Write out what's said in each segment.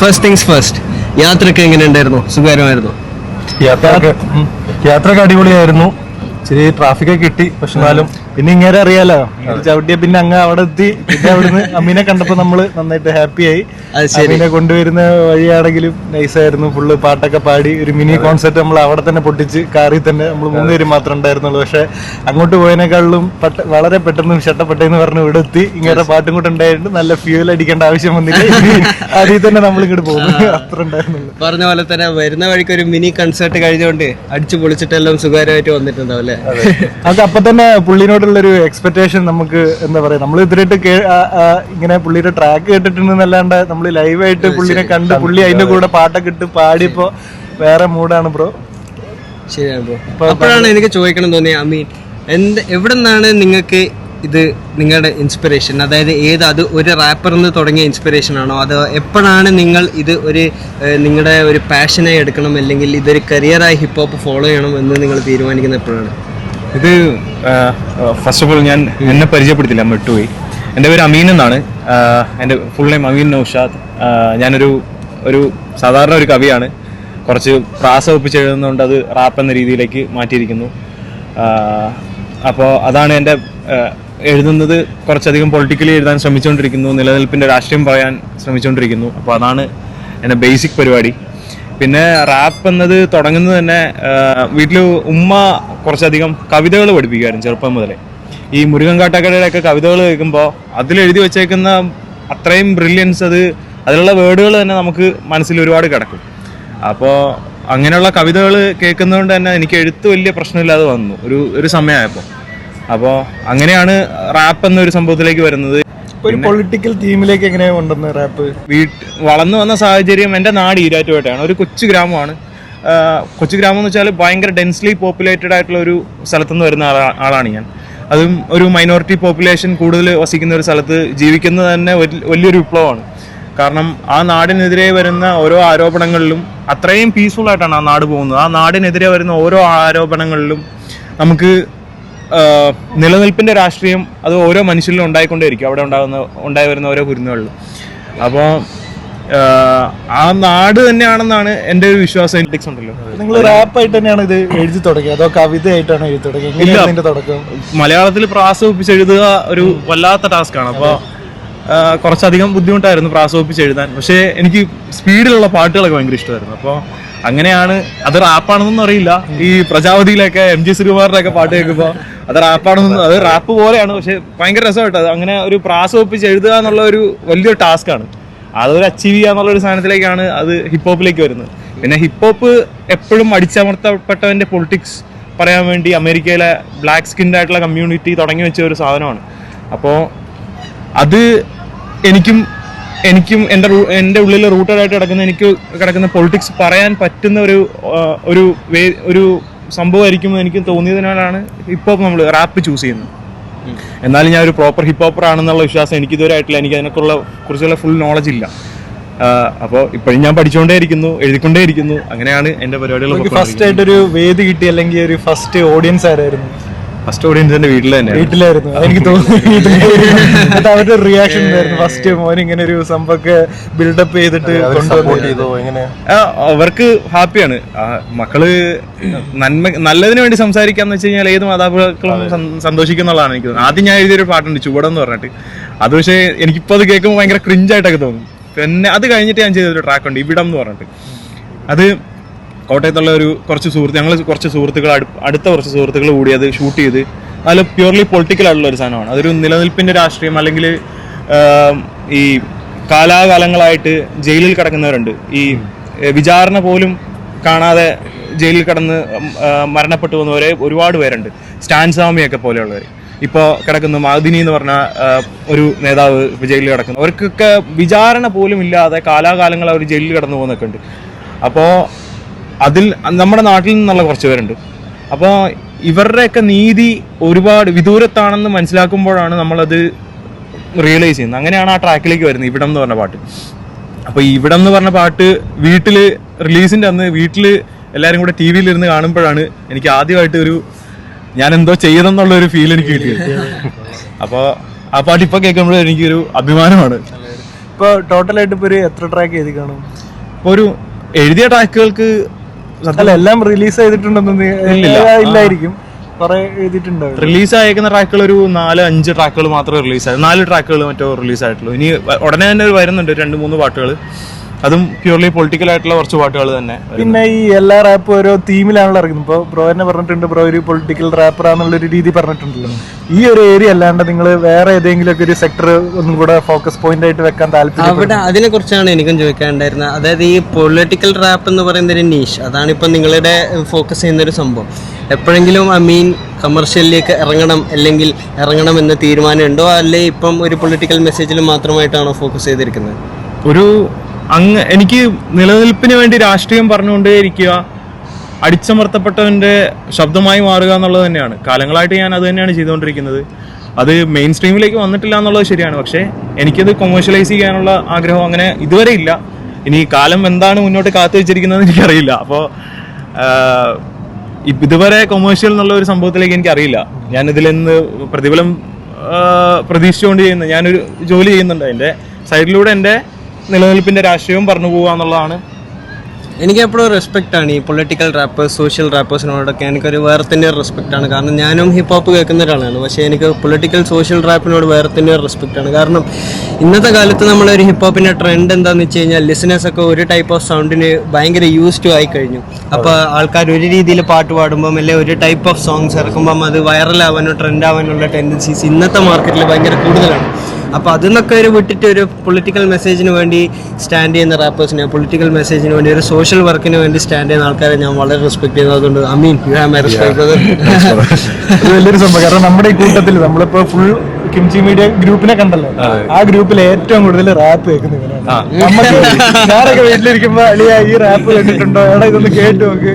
First things first യാത്രയൊക്കെ എങ്ങനെ ഉണ്ടായിരുന്നു സുഖകരമായിരുന്നു? യാത്രയൊക്കെ അടിപൊളിയായിരുന്നു. ഇച്ചിരി ട്രാഫിക് ഒക്കെ കിട്ടി പക്ഷെ എന്നാലും പിന്നെ ഇങ്ങനെ അറിയാലോ. ചവിട്ടിയ പിന്നെ അങ്ങ് അവിടെ എത്തി. പിന്നെ അവിടുന്ന് അമ്മീനെ കണ്ടപ്പോ നമ്മൾ നന്നായിട്ട് ഹാപ്പി ആയി അത് ശരി. അമ്മീനെ കൊണ്ടുവരുന്ന വഴിയാണെങ്കിലും നൈസായിരുന്നു ഫുള്ള് പാട്ടൊക്കെ പാടി ഒരു മിനി കോൺസെർട്ട് നമ്മൾ അവിടെ തന്നെ പൊട്ടിച്ച് കാറി തന്നെ നമ്മൾ മൂന്നുപേര് മാത്രം ഉണ്ടായിരുന്നുള്ളൂ. പക്ഷെ അങ്ങോട്ട് പോയതിനേക്കാളും വളരെ പെട്ടെന്ന് ഷട്ടപ്പെട്ടെന്ന് പറഞ്ഞ് ഇവിടെ എത്തി ഇങ്ങനെ പാട്ടും കൂടെ ഉണ്ടായിട്ട് നല്ല ഫ്യൂൽ അടിക്കേണ്ട ആവശ്യം വന്നില്ല. അതിൽ തന്നെ നമ്മൾ ഇങ്ങോട്ട് പോകുന്നു. അത്ര ഉണ്ടായിരുന്നുള്ളൂ. പറഞ്ഞ പോലെ തന്നെ വരുന്ന വഴിക്ക് ഒരു മിനി കൺസേർട്ട് കഴിഞ്ഞുകൊണ്ട് അടിച്ചു പൊളിച്ചിട്ടെല്ലാം സുഖകരമായിട്ട് വന്നിട്ടുണ്ടാവും അല്ലേ? അത്. അപ്പൊ തന്നെ പുള്ളിനോടുള്ള ഒരു എക്സ്പെക്ടേഷൻ നമുക്ക് എന്താ പറയാ നമ്മൾ ഇതിലിട്ട് ഇങ്ങനെ പുള്ളിയുടെ ട്രാക്ക് കേട്ടിട്ടുണ്ടെന്നല്ലാണ്ട് നമ്മൾ ലൈവായിട്ട് പുള്ളിനെ കണ്ട് പുള്ളി അതിന്റെ കൂടെ പാട്ടൊക്കെ ഇട്ട് പാടിയപ്പോ വേറെ മൂഡാണ് ബ്രോ. ശരിയാണ് ബ്രോ. അപ്പോഴാണ് എനിക്ക് ചോദിക്കണം തോന്നിയത് അമീൻ എന്ത് എവിടെ നിന്നാണ് നിങ്ങൾക്ക് ഇത് നിങ്ങളുടെ ഇൻസ്പിറേഷൻ അതായത് ഏത് അത് ഒരു റാപ്പറിൽ നിന്ന് തുടങ്ങിയ ഇൻസ്പിറേഷൻ ആണോ? അത് എപ്പോഴാണ് നിങ്ങൾ ഇത് ഒരു നിങ്ങളുടെ ഒരു പാഷനായി എടുക്കണം അല്ലെങ്കിൽ ഇതൊരു കരിയറായി ഹിപ്പ് ഹോപ്പ് ഫോളോ ചെയ്യണം എന്ന് നിങ്ങൾ തീരുമാനിക്കുന്നത് എപ്പോഴാണ്? ഇത് ഫസ്റ്റ് ഓഫ് ഓൾ ഞാൻ എന്നെ പരിചയപ്പെടുത്തില്ല മെട്ടുപോയി. എന്റെ പേര് അമീൻ എന്നാണ്. എന്റെ ഫുൾ നെയിം അമീൻ നൗഷാദ്. ഞാനൊരു ഒരു സാധാരണ ഒരു കവിയാണ്. കുറച്ച് പ്രാസ ഒപ്പിച്ച് എഴുതുന്നതുകൊണ്ട് അത് റാപ്പ് എന്ന രീതിയിലേക്ക് മാറ്റിയിരിക്കുന്നു. അപ്പോൾ അതാണ് എന്റെ എഴുതുന്നത് കുറച്ചധികം പൊളിറ്റിക്കലി എഴുതാൻ ശ്രമിച്ചുകൊണ്ടിരിക്കുന്നു നിലനിൽപ്പിന്റെ രാഷ്ട്രീയം പറയാൻ ശ്രമിച്ചുകൊണ്ടിരിക്കുന്നു. അപ്പോൾ അതാണ് എന്റെ ബേസിക് പരിപാടി. പിന്നെ റാപ്പ് എന്നത് തുടങ്ങുന്നത് തന്നെ വീട്ടിൽ ഉമ്മ കുറച്ചധികം കവിതകൾ പഠിപ്പിക്കുമായിരുന്നു ചെറുപ്പം മുതലേ. ഈ മുരുകൻ കാട്ടാക്കടയുടെയൊക്കെ കവിതകൾ കേൾക്കുമ്പോൾ അതിൽ എഴുതി വെച്ചേക്കുന്ന അത്രയും ബ്രില്യൻസ് അത് അതിലുള്ള വേർഡുകൾ തന്നെ നമുക്ക് മനസ്സിൽ ഒരുപാട് കിടക്കും. അപ്പോൾ അങ്ങനെയുള്ള കവിതകൾ കേൾക്കുന്നതുകൊണ്ട് തന്നെ എനിക്ക് എഴുത്ത് വലിയ പ്രശ്നമില്ലാതെ വന്നു. ഒരു ഒരു സമയമായപ്പോൾ അപ്പോൾ അങ്ങനെയാണ് റാപ്പ് എന്നൊരു സംഭവത്തിലേക്ക് വരുന്നത്. ഒരു പൊളിറ്റിക്കൽ തീമിലേക്ക് എങ്ങനെയാണ് കൊണ്ടുവന്ന് റാപ്പ് വീട്ട് വളർന്നു വന്ന സാഹചര്യം എന്റെ നാട് ഈരാറ്റുപേട്ടയാണ്. ഒരു കൊച്ചു ഗ്രാമമാണ്. കൊച്ചു ഗ്രാമം എന്ന് വെച്ചാൽ ഭയങ്കര ഡെൻസ്ലി പോപ്പുലേറ്റഡ് ആയിട്ടുള്ള ഒരു സ്ഥലത്തുനിന്ന് വരുന്ന ആളാണ് ഞാൻ. അതും ഒരു മൈനോറിറ്റി പോപ്പുലേഷൻ കൂടുതൽ വസിക്കുന്ന ഒരു സ്ഥലത്ത് ജീവിക്കുന്നത് തന്നെ വലിയൊരു വിപ്ലവമാണ്. കാരണം ആ നാടിനെതിരെ വരുന്ന ഓരോ ആരോപണങ്ങളിലും അത്രയും പീസ്ഫുൾ ആയിട്ടാണ് ആ നാട് പോകുന്നത്. ആ നാടിനെതിരെ വരുന്ന ഓരോ ആരോപണങ്ങളിലും നമുക്ക് നിലനിൽപ്പിന്റെ രാഷ്ട്രീയം അത് ഓരോ മനുഷ്യരിലും ഉണ്ടായിക്കൊണ്ടേയിരിക്കും. അവിടെ ഉണ്ടാകുന്ന ഉണ്ടായി വരുന്ന ഓരോ കുരുന്നുകളിലും. അപ്പോൾ ആ നാട് തന്നെയാണെന്നാണ് എന്റെ ഒരു വിശ്വാസം ഉണ്ടല്ലോ. നിങ്ങൾ റാപ്പായിട്ട് തന്നെയാണ് ഇത് എഴുതി തുടങ്ങിയത്? അതോ കവിതയായിട്ടാണ് എഴുതി തുടങ്ങിയത്? തുടക്കം? മലയാളത്തിൽ പ്രാസ് ഒപ്പിച്ച് എഴുതുക ഒരു വല്ലാത്ത ടാസ്ക്കാണ് അപ്പോൾ കുറച്ചധികം ബുദ്ധിമുട്ടായിരുന്നു പ്രാസ് ഒപ്പിച്ച് എഴുതാൻ. പക്ഷേ എനിക്ക് സ്പീഡിലുള്ള പാട്ടുകളൊക്കെ ഭയങ്കര ഇഷ്ടമായിരുന്നു. അപ്പോൾ അങ്ങനെയാണ്. അത് റാപ്പാണെന്നൊന്നും അറിയില്ല. ഈ പ്രജാപതിയിലൊക്കെ എം ജി ശ്രീകുമാറിന്റെ ഒക്കെ പാട്ട് കേൾക്കുമ്പോൾ അത് റാപ്പാണെന്ന് അത് റാപ്പ് പോലെയാണ്. പക്ഷെ ഭയങ്കര രസമായിട്ട്. അത് അങ്ങനെ ഒരു പ്രാസ് ഒപ്പിച്ച് എഴുതുക എന്നുള്ള ഒരു വലിയൊരു ടാസ്ക്കാണ് അതൊരു അച്ചീവ് ചെയ്യുക എന്നുള്ള ഒരു സാധനത്തിലേക്കാണ് അത് ഹിപ്പ് ഹോപ്പിലേക്ക് വരുന്നത്. പിന്നെ ഹിപ്പ് ഹോപ്പ് എപ്പോഴും അടിച്ചമർത്തപ്പെട്ടവന്റെ പൊളിറ്റിക്സ് പറയാൻ വേണ്ടി അമേരിക്കയിലെ ബ്ലാക്ക് സ്കിൻഡ് ആയിട്ടുള്ള കമ്മ്യൂണിറ്റി തുടങ്ങി വെച്ച ഒരു സാധനമാണ്. അപ്പോൾ അത് എനിക്കും എനിക്കും എന്റെ എന്റെ ഉള്ളിൽ റൂട്ടഡ് ആയിട്ട് കിടക്കുന്ന എനിക്ക് കിടക്കുന്ന പൊളിറ്റിക്സ് പറയാൻ പറ്റുന്ന ഒരു ഒരു ഒരു സംഭവമായിരിക്കും എനിക്ക് തോന്നിയതിനാലാണ് ഹോപ്പ് നമ്മൾ റാപ്പ് ചൂസ് ചെയ്യുന്നത്. എന്നാലും ഞാൻ ഒരു പ്രോപ്പർ ഹിപ്പ് ഹോപ്പർ ആണെന്നുള്ള വിശ്വാസം എനിക്ക് ഇതുവരെ ആയിട്ടില്ല. എനിക്ക് അതിനെക്കുള്ള കുറിച്ചുള്ള ഫുൾ നോളജ് ഇല്ല. അപ്പോൾ ഇപ്പോഴും ഞാൻ പഠിച്ചുകൊണ്ടേയിരിക്കുന്നു എഴുതിക്കൊണ്ടേയിരിക്കുന്നു. അങ്ങനെയാണ് എന്റെ പരിപാടികൾ ഫസ്റ്റ് ആയിട്ട് ഒരു വേദി കിട്ടി അല്ലെങ്കിൽ ഒരു ഫസ്റ്റ് ഓഡിയൻസ് ആരായിരുന്നു? ഫസ്റ്റ് ഓഡിയൻസ് എന്റെ വീട്ടിൽ തന്നെ വീട്ടിലായിരുന്നു. എനിക്ക് തോന്നുന്നു. അവരുടെ റിയാക്ഷൻ ഉണ്ടായിരുന്നു ഫസ്റ്റ് മോൻ ഇങ്ങനെ ഒരു സംഭവമൊക്കെ ബിൽഡപ്പ് ചെയ്തിട്ട് അവർക്ക് ഹാപ്പിയാണ്. ആ, മക്കൾ നന്മ നല്ലതിന് വേണ്ടി സംസാരിക്കാന്ന് വെച്ച് കഴിഞ്ഞാൽ ഏത് മാതാപിതാക്കളും സന്തോഷിക്കുന്നതാണ് സന്തോഷിക്കുന്നുള്ളതാണ് എനിക്ക് തോന്നുന്നത്. ആദ്യം ഞാൻ എഴുതിയൊരു പാട്ടുണ്ട് ചുവടം എന്ന് പറഞ്ഞിട്ട്. അത് പക്ഷേ എനിക്കിപ്പോൾ അത് കേൾക്കുമ്പോൾ ഭയങ്കര ക്രിഞ്ചായിട്ടൊക്കെ തോന്നും. പിന്നെ അത് കഴിഞ്ഞിട്ട് ഞാൻ ചെയ്തൊരു ട്രാക്ക് ഉണ്ട് ഇവിടം എന്ന് പറഞ്ഞിട്ട്. അത് കോട്ടയത്തുള്ള ഒരു കുറച്ച് സുഹൃത്ത് ഞങ്ങൾ കുറച്ച് സുഹൃത്തുക്കൾ അടുത്ത കുറച്ച് സുഹൃത്തുക്കൾ കൂടി അത് ഷൂട്ട് ചെയ്ത്. അതിൽ പ്യൂർലി പൊളിറ്റിക്കൽ ആയിട്ടുള്ള ഒരു സാധനമാണ്. അതൊരു നിലനിൽപ്പിന്റെ രാഷ്ട്രീയം അല്ലെങ്കിൽ ഈ കാലാകാലങ്ങളായിട്ട് ജയിലിൽ കിടക്കുന്നവരുണ്ട്. ഈ വിചാരണ പോലും കാണാതെ ജയിലിൽ കിടന്ന് മരണപ്പെട്ടു പോകുന്നവരെ ഒരുപാട് പേരുണ്ട്. സ്റ്റാൻ സ്വാമിയൊക്കെ പോലെയുള്ളവർ ഇപ്പോൾ കിടക്കുന്ന മാദിനി എന്ന് പറഞ്ഞ ഒരു നേതാവ് ജയിലിൽ കിടക്കുന്നു. അവർക്കൊക്കെ വിചാരണ പോലും ഇല്ലാതെ കാലാകാലങ്ങൾ അവർ ജയിലിൽ കിടന്നു പോകുന്നൊക്കെ ഉണ്ട്. അപ്പോൾ അതിൽ നമ്മുടെ നാട്ടിൽ നിന്നുള്ള കുറച്ച് പേരുണ്ട്. അപ്പോൾ ഇവരുടെയൊക്കെ നീതി ഒരുപാട് വിദൂരത്താണെന്ന് മനസ്സിലാക്കുമ്പോഴാണ് നമ്മളത് റിയലൈസ് ചെയ്യുന്നത്. അങ്ങനെയാണ് ആ ട്രാക്കിലേക്ക് വരുന്നത് ഇവിടം എന്ന് പറഞ്ഞ പാട്ട്. അപ്പോൾ ഇവിടം എന്ന് പറഞ്ഞ പാട്ട് വീട്ടിൽ റിലീസിന്റെ അന്ന് വീട്ടിൽ എല്ലാവരും കൂടെ ടി വിയിൽ ഇരുന്ന് കാണുമ്പോഴാണ് എനിക്ക് ആദ്യമായിട്ട് ഒരു ഞാൻ എന്തോ ചെയ്തെന്നുള്ള ഒരു ഫീൽ എനിക്ക് കിട്ടിയത്. അപ്പോൾ ആ പാട്ട് ഇപ്പോൾ കേൾക്കുമ്പോഴും എനിക്കൊരു അഭിമാനമാണ്. ഇപ്പോൾ ടോട്ടലായിട്ട് ഇപ്പോൾ ഒരു എത്ര ട്രാക്ക് എഴുതി കാണും? ഇപ്പോൾ ഒരു എഴുതിയ ട്രാക്കുകൾക്ക് അല്ല എല്ലാം റിലീസ് ചെയ്തിട്ടുണ്ടെന്ന് ഇല്ലായിരിക്കും. റിലീസ് ആയേക്കുന്ന ട്രാക്കുകൾ ഒരു നാല് അഞ്ച് ട്രാക്കുകൾ മാത്രമേ റിലീസ് ആയി നാല് ട്രാക്കുകൾ മറ്റോ റിലീസ് ആയിട്ടുള്ളൂ. ഇനി ഉടനെ തന്നെ വരുന്നുണ്ട് രണ്ട് മൂന്ന് പാട്ടുകൾ അതും പ്യൂർലി പൊളിറ്റിക്കൽ ആയിട്ടുള്ള കുറച്ച് പാട്ടുകൾ തന്നെ. പിന്നെ ഈ എല്ലാ റാപ്പും ഓരോ തീമിലാണല്ലോ ഇറങ്ങുന്നത്. ഇപ്പൊ ബ്രോ എന്നെ പറഞ്ഞിട്ടുണ്ട് ബ്രോ ഒരു പൊളിറ്റിക്കൽ റാപ്പർ ആണെന്നുള്ള ഒരു രീതി പറഞ്ഞിട്ടുണ്ടല്ലോ. ഈ ഒരു ഏരിയ അല്ലാണ്ട് നിങ്ങൾ വേറെ ഏതെങ്കിലും ഒക്കെ ഒരു സെക്ടർ ഒന്നും കൂടെ ഫോക്കസ് പോയിന്റ് ആയിട്ട് വെക്കാൻ താല്പര്യം അവിടെ അതിനെ കുറിച്ചാണ് എനിക്കും ചോദിക്കാനുണ്ടായിരുന്നത്. അതായത് ഈ പൊളിറ്റിക്കൽ റാപ്പ് എന്ന് പറയുന്ന ഒരു നീഷ് അതാണ് ഇപ്പം നിങ്ങളുടെ ഫോക്കസ് ചെയ്യുന്ന ഒരു സംഭവം. എപ്പോഴെങ്കിലും ഐ മീൻ കമേഴ്ഷ്യലിലേക്ക് ഇറങ്ങണം അല്ലെങ്കിൽ ഇറങ്ങണം എന്ന തീരുമാനം ഉണ്ടോ? അല്ലെ ഇപ്പം ഒരു പൊളിറ്റിക്കൽ മെസ്സേജിൽ മാത്രമായിട്ടാണോ ഫോക്കസ് ചെയ്തിരിക്കുന്നത്? ഒരു അങ്ങ് എനിക്ക് നിലനിൽപ്പിന് വേണ്ടി രാഷ്ട്രീയം പറഞ്ഞുകൊണ്ടേ ഇരിക്കുക അടിച്ചമർത്തപ്പെട്ടവന്റെ ശബ്ദമായി മാറുക എന്നുള്ളത് തന്നെയാണ്. കാലങ്ങളായിട്ട് ഞാൻ അത് തന്നെയാണ് ചെയ്തുകൊണ്ടിരിക്കുന്നത്. അത് മെയിൻ സ്ട്രീമിലേക്ക് വന്നിട്ടില്ല എന്നുള്ളത് ശരിയാണ്. പക്ഷേ എനിക്കത് കൊമേഴ്ഷ്യലൈസ് ചെയ്യാനുള്ള ആഗ്രഹം അങ്ങനെ ഇതുവരെ ഇല്ല. ഇനി കാലം എന്താണ് മുന്നോട്ട് കാത്തു വെച്ചിരിക്കുന്നത് എനിക്കറിയില്ല. അപ്പോൾ ഇതുവരെ കൊമേഴ്ഷ്യൽ എന്നുള്ള ഒരു സംഭവത്തിലേക്ക് എനിക്കറിയില്ല. ഞാൻ ഇതിൽ നിന്ന് പ്രതിഫലം പ്രതീക്ഷിച്ചുകൊണ്ട് ചെയ്യുന്നത് ഞാനൊരു ജോലി ചെയ്യുന്നുണ്ട്. അതിന്റെ സൈഡിലൂടെ എന്റെ നിലനിൽപ്പിന്റെ രാഷ്ട്രീയവും പറഞ്ഞു പോകുക എന്നുള്ളതാണ്. എനിക്ക് എപ്പോഴും റെസ്പെക്റ്റ് ആണ് ഈ പൊളിറ്റിക്കൽ റാപ്പേഴ്സ് സോഷ്യൽ റാപ്പേഴ്സിനോടൊക്കെ എനിക്കൊരു വേറെ തന്നെ ഒരു റെസ്പെക്റ്റ് ആണ്. കാരണം ഞാനും ഹിപ്പ് ഹോപ്പ് കേൾക്കുന്ന ഒരാളാണ് പക്ഷേ എനിക്ക് പൊളിറ്റിക്കൽ സോഷ്യൽ റാപ്പിനോട് വേറെ തന്നെ ഒരു റെസ്പെക്റ്റ് ആണ്. കാരണം ഇന്നത്തെ കാലത്ത് നമ്മളൊരു ഹിപ്പ് ഹോപ്പിന്റെ ട്രെൻഡ് എന്താണെന്ന് വെച്ച് കഴിഞ്ഞാൽ ലിസണേഴ്സ് ഒക്കെ ഒരു ടൈപ്പ് ഓഫ് സൗണ്ടിന് ഭയങ്കര യൂസ് ടു ആയി കഴിഞ്ഞു അപ്പോൾ ആൾക്കാർ ഒരു രീതിയിൽ പാട്ട് പാടുമ്പം അല്ലെങ്കിൽ ഒരു ടൈപ്പ് ഓഫ് സോങ്സ് ഇറക്കുമ്പം അത് വൈറലാവാനോ ട്രെൻഡ് ആവാനുള്ള ടെൻഡൻസീസ് ഇന്നത്തെ മാർക്കറ്റിൽ ഭയങ്കര കൂടുതലാണ്. അപ്പോൾ അതിന്നൊക്കെ ഒരു വിട്ടിട്ട് ഒരു പൊളിറ്റിക്കൽ മെസ്സേജിന് വേണ്ടി സ്റ്റാൻഡ് ചെയ്യുന്ന റാപ്പേഴ്സിനെ പൊളിറ്റിക്കൽ മെസ്സേജിന് വേണ്ടി ഒരു സോഷ്യൽ വർക്കിന് വേണ്ടി സ്റ്റാൻഡ് ചെയ്യുന്ന ആൾക്കാരെ ഞാൻ വളരെ റെസ്പെക്ട് ചെയ്യുന്നതുകൊണ്ട് I mean you have my respect വലിയൊരു സംഭവം. കാരണം നമ്മുടെ ഈ കൂട്ടത്തിൽ നമ്മളിപ്പോ ഫുൾ കിംചി മീഡിയ ഗ്രൂപ്പിനെ കണ്ടല്ലോ. ആ. ഗ്രൂപ്പിൽ ഏറ്റവും കൂടുതൽ റാപ്പ് കേൾക്കുന്ന ഇവരാണ്. ഞാനൊക്കെ വീട്ടിലിരിക്കുമ്പോ അളിയ ഈ റാപ്പ് കേട്ടിട്ടുണ്ടോ? എടാ ഇതൊന്ന് കേട്ടു നോക്ക്.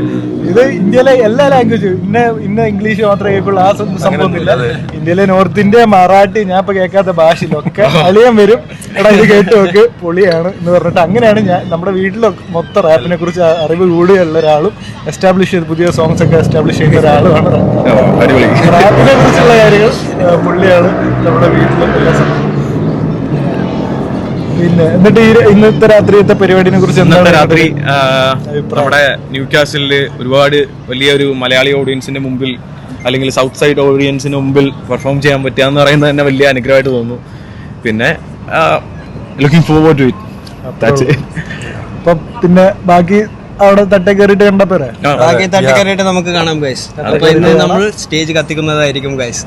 ഇത് ഇന്ത്യയിലെ എല്ലാ ലാംഗ്വേജും ഇന്ന ഇന്ന ഇംഗ്ലീഷ് മാത്രമേ കേൾക്കുള്ളൂ. ആ സംഭവമൊന്നുമില്ല ഇന്ത്യയിലെ നോർത്ത് ഇന്ത്യ മറാഠി ഞാൻ ഇപ്പൊ കേൾക്കാത്ത ഭാഷയിലൊക്കെ അളിയൻ വരും. എടാ ഇത് കേട്ട് നോക്ക്. പൊളിയാണ് എന്ന് പറഞ്ഞിട്ട് അങ്ങനെയാണ് ഞാൻ നമ്മുടെ വീട്ടിലൊക്കെ മൊത്തം റാപ്പിനെ കുറിച്ച് അറിവ് കൂടിയുള്ള ഒരാളും എസ്റ്റാബ്ലിഷ് ചെയ്ത് പുതിയ സോങ്സ് ഒക്കെ എസ്റ്റാബ്ലിഷ് ചെയ്ത ഒരാളുമാണ് റാപ്പിനെ കുറിച്ചുള്ള കാര്യങ്ങൾ പൊളിയാണ് പുള്ളിയാണ് നമ്മുടെ വീട്ടിലും എല്ലാ സമയവും പിന്നെ എന്നിട്ട് ഈ ഇന്നത്തെ രാത്രിയത്തെ പരിപാടിനെ കുറിച്ച് ഇന്നത്തെ രാത്രി നമ്മുടെ ന്യൂ കാസിലിൽ ഒരുപാട് വലിയൊരു മലയാളി ഓഡിയൻസിന്റെ മുമ്പിൽ അല്ലെങ്കിൽ സൗത്ത് സൈഡ് ഓഡിയൻസിന് മുമ്പിൽ പെർഫോം ചെയ്യാൻ പറ്റുക എന്ന് പറയുന്നത് തന്നെ വലിയ അനുഗ്രഹമായിട്ട് തോന്നുന്നു. പിന്നെ ലുക്കിംഗ് ഫോർവേഡ് ടു ഇറ്റ് അപ്പൊ പിന്നെ ബാക്കി അവിടെ തട്ടേ കയറിയിട്ട് കണ്ടപ്പോ ബാക്കി തട്ടിക്കറിയിട്ട് നമുക്ക് കാണാം ഗൈസ് അപ്പൊ ഇന്ന് നമ്മൾ സ്റ്റേജ് കത്തിക്കുന്നതായിരിക്കും ഗൈസ്